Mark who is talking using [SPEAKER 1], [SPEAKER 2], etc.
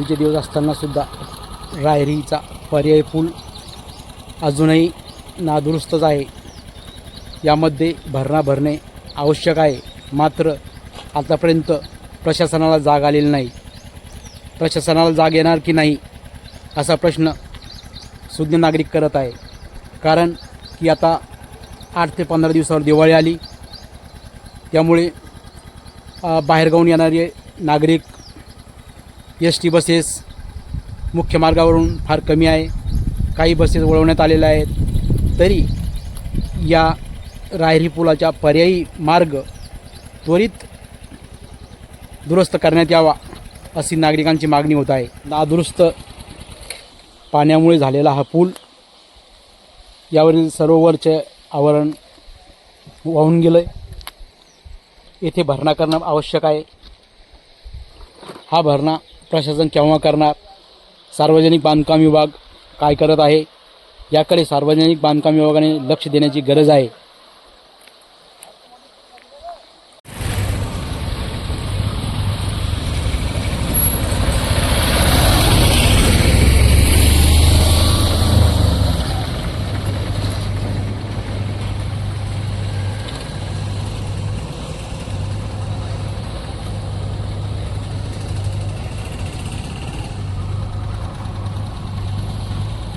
[SPEAKER 1] रात्रीचे दिवस असतानासुद्धा रायरीचा पर्यायी पूल अजूनही नादुरुस्तच आहे. यामध्ये भरणा भरणे आवश्यक आहे. मात्र आतापर्यंत प्रशासनाला जाग आलेली नाही. प्रशासनाला जाग येणार की नाही असा प्रश्न सुज्ञ नागरिक करत आहे. कारण की आता आठ ते पंधरा दिवसावर दिवाळी आली. त्यामुळे बाहेरगावून येणारे नागरिक एस टी बसेस मुख्य मार्गावरून फार कमी आहे. काही बसेस वळवण्यात आलेल्या आहेत. तरी या रायरी पुलाच्या पर्यायी मार्ग त्वरित दुरुस्त करण्यात यावा अशी नागरिकांची मागणी होत आहे. नादुरुस्त पाण्यामुळे झालेला हा पूल यावरील सरोवरचे आवरण वाहून गेलं आहे येथे भरणा करणं आवश्यक आहे. हा भरणा प्रशासन केव्हा करणार? सार्वजनिक बांधकाम विभाग काय करत आहे? याकडे सार्वजनिक बांधकाम विभागाने लक्ष देण्याची गरज आहे.